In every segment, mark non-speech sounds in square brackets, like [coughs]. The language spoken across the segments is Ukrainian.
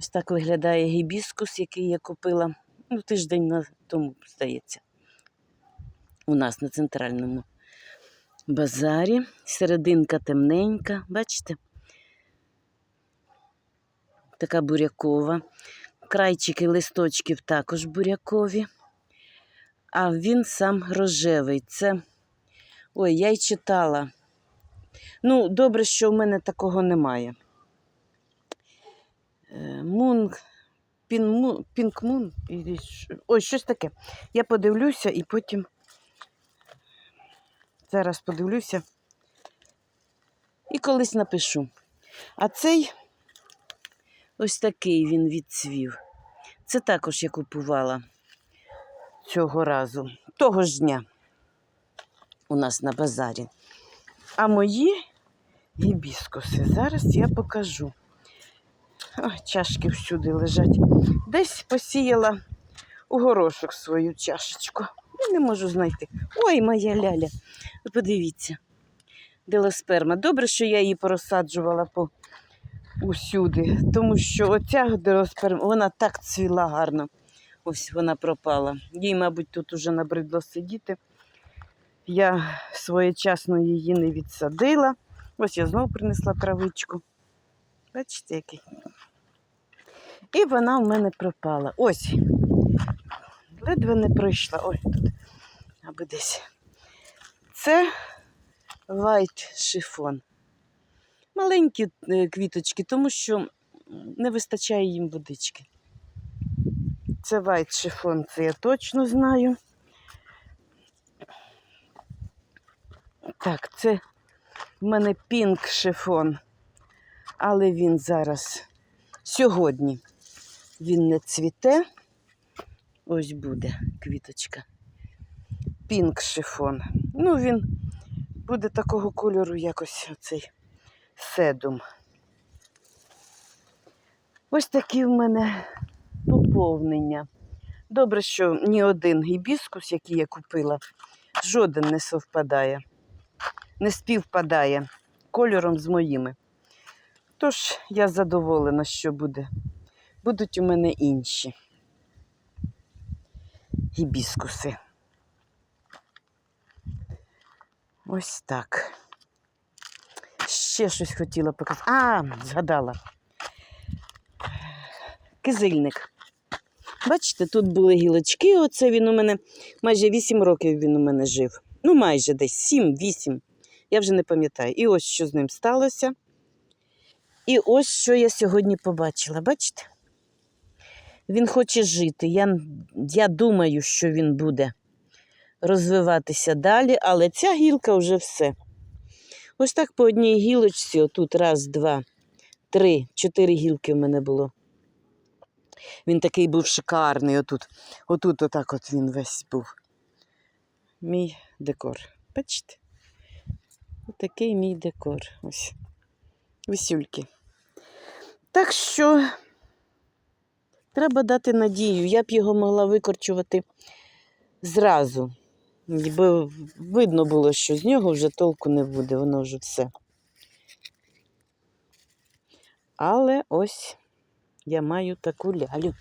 Ось так виглядає гібіскус, який я купила ну, тиждень на тому, здається, у нас на центральному базарі. Серединка темненька, бачите? Така бурякова. Крайчики листочків також бурякові. А він сам рожевий. Це. Ой, я й читала. Ну, добре, що в мене такого немає. Е, Мун, пін, пінкмун, ой, щось таке. Я подивлюся і потім зараз подивлюся і колись напишу. А цей ось такий він відцвів. Це також я купувала цього разу, того ж дня у нас на базарі. А мої гібіскуси зараз я покажу. Ой, чашки всюди лежать. Десь посіяла у горошок свою чашечку. Я не можу знайти. Ой, моя ляля. Ви подивіться. Делосперма. Добре, що я її порозсаджувала по усюди, тому що оця делосперма, вона так цвіла гарно. Ось вона пропала. Їй, мабуть, тут уже набридло сидіти. Я своєчасно її не відсадила. Ось я знову принесла травичку. Бачите, який. І вона в мене пропала. Ось. Ледве не прийшла. Ой, тут. Аби десь. Це white шифон. Маленькі е, квіточки, тому що не вистачає їм водички. Це white шифон, це я точно знаю. Так, це в мене пінк шифон, але він зараз сьогодні він не цвіте. Ось буде квіточка. Пінк шифон. Ну, він буде такого кольору, якось оцей седум. Ось такі в мене поповнення. Добре, що ні один гібіскус, який я купила, жоден не совпадає, не співпадає кольором з моїми. Тож я задоволена, що буде. Будуть у мене інші гібіскуси. Ось так. Ще щось хотіла показати. А, згадала. Кизильник. Бачите, тут були гілочки. Оце він у мене майже 8 років він у мене жив. Ну, майже десь 7-8. Я вже не пам'ятаю. І ось що з ним сталося. І ось що я сьогодні побачила. Бачите? Він хоче жити. Я, я думаю, що він буде розвиватися далі, але ця гілка вже все. Ось так по одній гілочці, отут раз, два, три, чотири гілки в мене було. Він такий був шикарний отут. Отут отак от він весь був. Мій декор. Бачите? Отакий мій декор. Ось. Висюльки. Так що треба дати надію. Я б його могла викорчувати зразу. Бо видно було, що з нього вже толку не буде, воно вже все. Але ось я маю таку лялю.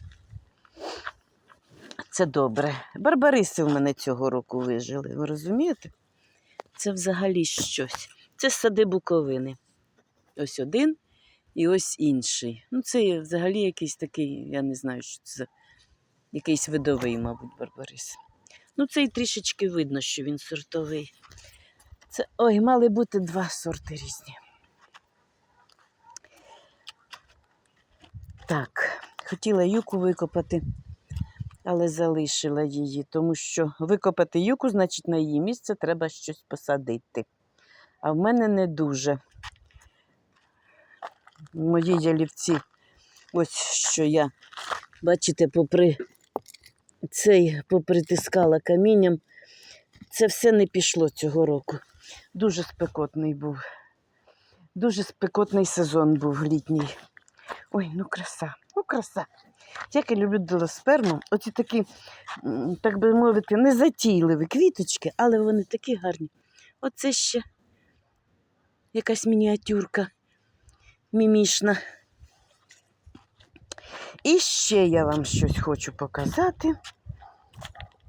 Це добре. Барбариси в мене цього року вижили. Ви розумієте? Це взагалі щось. Це сади буковини. Ось один і ось інший. Ну, це взагалі якийсь такий, я не знаю, що це якийсь видовий, мабуть, барбарис. Ну, цей трішечки видно, що він сортовий. Це, ой, мали бути два сорти різні. Так, хотіла юку викопати, але залишила її, тому що викопати юку, значить, на її місце треба щось посадити. А в мене не дуже. Мої ялівці, ось що я, бачите, попри цей попритискала камінням. Це все не пішло цього року. Дуже спекотний був. Дуже спекотний сезон був літній. Ой, ну краса, ну краса. Як я люблю делосперму, оці такі, так би мовити, незатійливі квіточки, але вони такі гарні. Оце ще якась мініатюрка мімішна. І ще я вам щось хочу показати.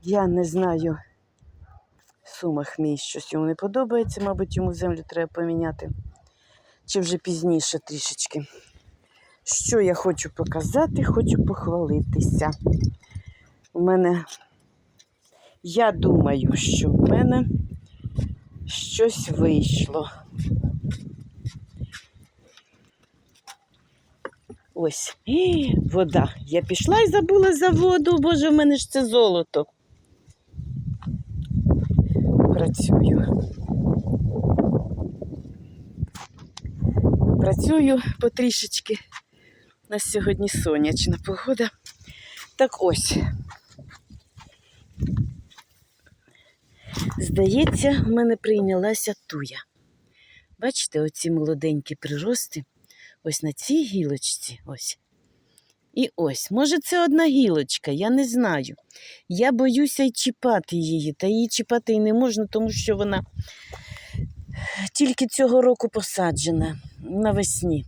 Я не знаю, сумах мій щось йому не подобається, мабуть, йому землю треба поміняти. Чи вже пізніше трішечки. Що я хочу показати, хочу похвалитися. У мене, я думаю, що в мене щось вийшло. Ось, І, вода. Я пішла і забула за воду. Боже, в мене ж це золото. Працюю. Працюю потрішечки. У нас сьогодні сонячна погода. Так ось. Здається, в мене прийнялася туя. Бачите, оці молоденькі прирости ось на цій гілочці. Ось. І ось, може, це одна гілочка, я не знаю. Я боюся й чіпати її, та її чіпати і не можна, тому що вона тільки цього року посаджена навесні.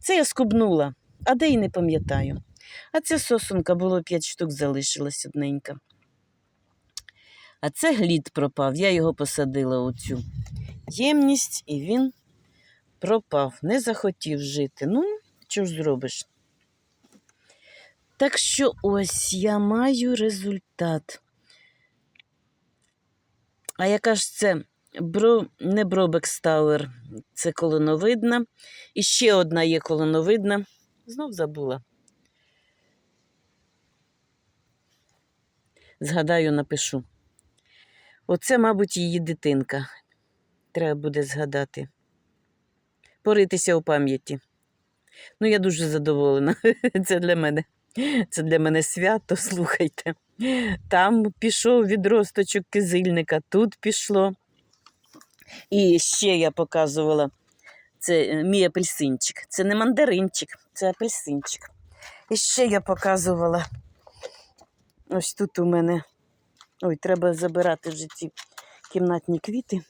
Це я скубнула, а де й не пам'ятаю. А ця сосунка було 5 штук, залишилась одненька. А це глід пропав. Я його посадила у цю ємність, і він пропав, не захотів жити. Ну, що ж зробиш? Так що ось я маю результат. А яка ж це Бро... не Бробекстауер, це колоновидна. І ще одна є колоновидна. Знов забула. Згадаю, напишу. Оце, мабуть, її дитинка. Треба буде згадати. Поритися у пам'яті. Ну, я дуже задоволена. [laughs] Це для мене. Це для мене свято, [laughs] слухайте. Там пішов відросточок кизильника, тут пішло. І ще я показувала це е, мій апельсинчик. Це не мандаринчик, це апельсинчик. І ще я показувала. Ось тут у мене. Ой, треба забирати вже ці кімнатні квіти.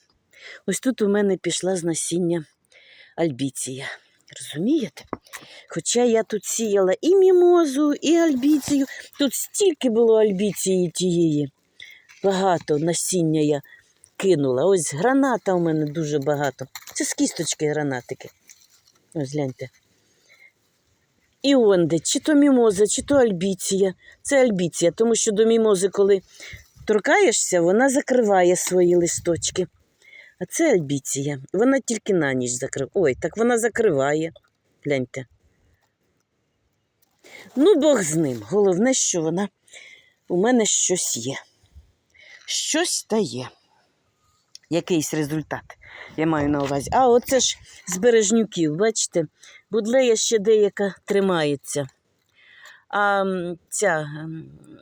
Ось тут у мене пішла з насіння альбіція. Розумієте? Хоча я тут сіяла і мімозу, і альбіцію. Тут стільки було альбіції тієї. Багато насіння я кинула. Ось граната у мене дуже багато. Це з кісточки гранатики. Ось гляньте. І онде, чи то мімоза, чи то альбіція. Це альбіція, тому що до мімози, коли торкаєшся, вона закриває свої листочки. А це альбіція. Вона тільки на ніч закриває. Ой, так вона закриває. Гляньте. Ну, Бог з ним. Головне, що вона у мене щось є. Щось та є. Якийсь результат, я маю на увазі. А оце ж з бережнюків, бачите, будлея ще деяка тримається. А ця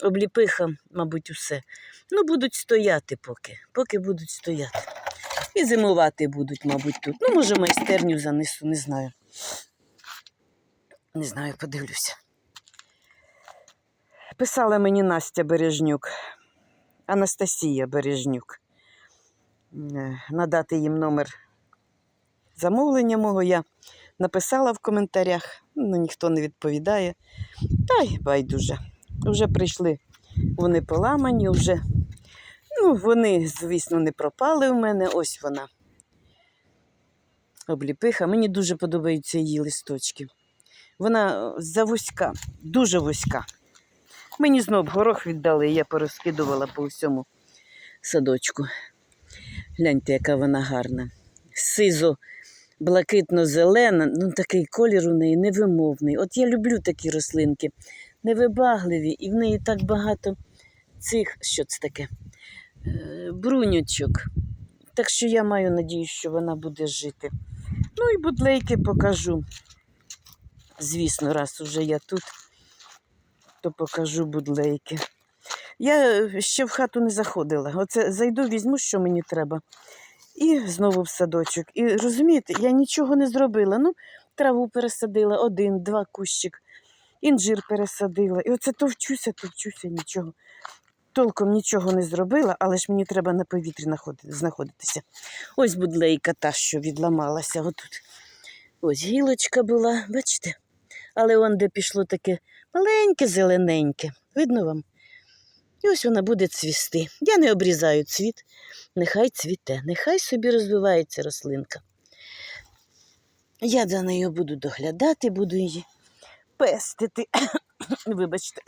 обліпиха, мабуть, усе. Ну, будуть стояти поки, поки будуть стояти. І зимувати будуть, мабуть, тут. Ну, може, майстерню занесу, не знаю. Не знаю, подивлюся. Писала мені Настя Бережнюк, Анастасія Бережнюк. Е, Надати їм номер замовлення мого я написала в коментарях, ну ніхто не відповідає. Та й байдуже. Вже прийшли вони поламані, вже Ну, вони, звісно, не пропали у мене. Ось вона. Обліпиха. Мені дуже подобаються її листочки. Вона е, завузька, дуже вузька. Мені знов горох віддали, і я порозкидувала по всьому садочку. Гляньте, яка вона гарна. Сизо, блакитно-зелена, ну такий колір у неї невимовний. От я люблю такі рослинки, невибагливі, і в неї так багато цих, що це таке? Брунючок. Так що я маю надію, що вона буде жити. Ну і будлейки покажу. Звісно, раз уже я тут, то покажу будлейки. Я ще в хату не заходила. Оце зайду, візьму, що мені треба. І знову в садочок. І розумієте, я нічого не зробила. Ну, траву пересадила, один, два кущик, інжир пересадила. І оце товчуся, товчуся, нічого толком нічого не зробила, але ж мені треба на повітрі знаходитися. Ось будлейка та, що відламалася отут. Ось гілочка була, бачите? Але он де пішло таке маленьке, зелененьке. Видно вам? І ось вона буде цвісти. Я не обрізаю цвіт, нехай цвіте, нехай собі розвивається рослинка. Я за нею буду доглядати, буду її пестити. [coughs] Вибачте.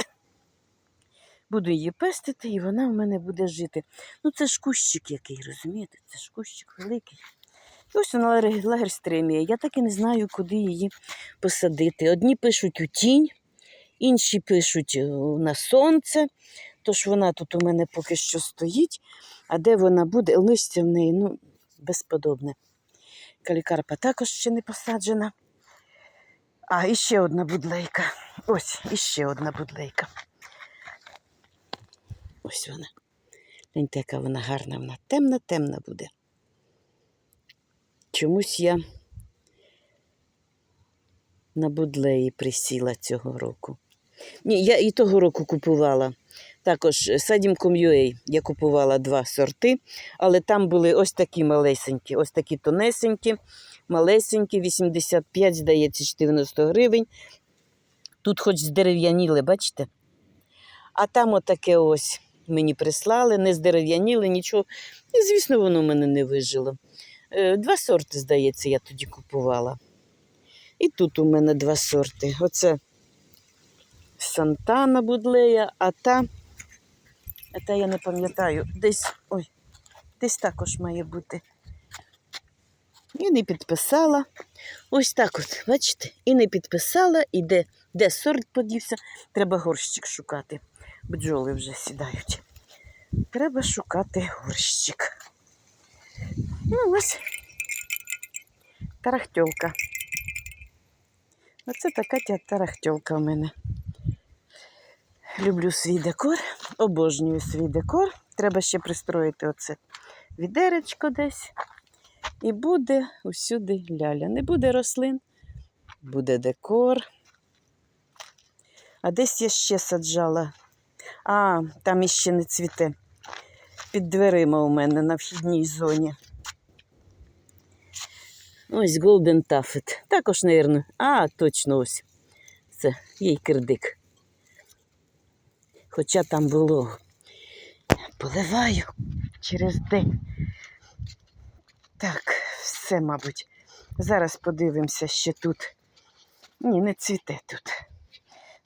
Буду її пестити, і вона в мене буде жити. Ну, це ж кущик який, розумієте? Це ж кущик великий. І ось вона лагер- лагерстремія. Я так і не знаю, куди її посадити. Одні пишуть у тінь, інші пишуть е, на сонце. Тож вона тут у мене поки що стоїть. А де вона буде? Листя в неї ну, безподобне. Калікарпа також ще не посаджена. А, і ще одна будлейка. Ось, іще одна будлейка. Ось вона. Гляньте, яка вона гарна, вона темна-темна буде. Чомусь я на будлеї присіла цього року. Ні, я і того року купувала. Також Садім.com.ua я купувала два сорти, але там були ось такі малесенькі, ось такі тонесенькі, малесенькі, 85, здається, 90 гривень. Тут хоч здерев'яніли, бачите? А там отаке ось мені прислали, не здерев'яніли, нічого. І, звісно, воно в мене не вижило. Е, Два сорти, здається, я тоді купувала. І тут у мене два сорти. Оце Сантана Будлея, а та, а та я не пам'ятаю, десь, ой, десь також має бути. І не підписала. Ось так от, бачите, і не підписала, і де, де сорт подівся, треба горщик шукати. Бджоли вже сідають. Треба шукати горщик. Ну, ось тарахтьолка. Оце така тя тарахтьолка в мене. Люблю свій декор, обожнюю свій декор. Треба ще пристроїти оце відеречко десь. І буде усюди ляля. Не буде рослин, буде декор. А десь я ще саджала. А, там іще не цвіте. Під дверима у мене на вхідній зоні. Ось Golden Taffet. Також, мабуть. А, точно ось. Це їй кирдик. Хоча там було. Поливаю через день. Так, все, мабуть. Зараз подивимося ще тут. Ні, не цвіте тут.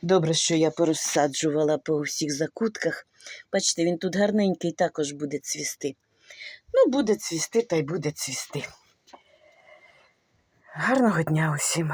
Добре, що я порозсаджувала по усіх закутках. Бачите, він тут гарненький також буде цвісти. Ну, буде цвісти, та й буде цвісти. Гарного дня усім.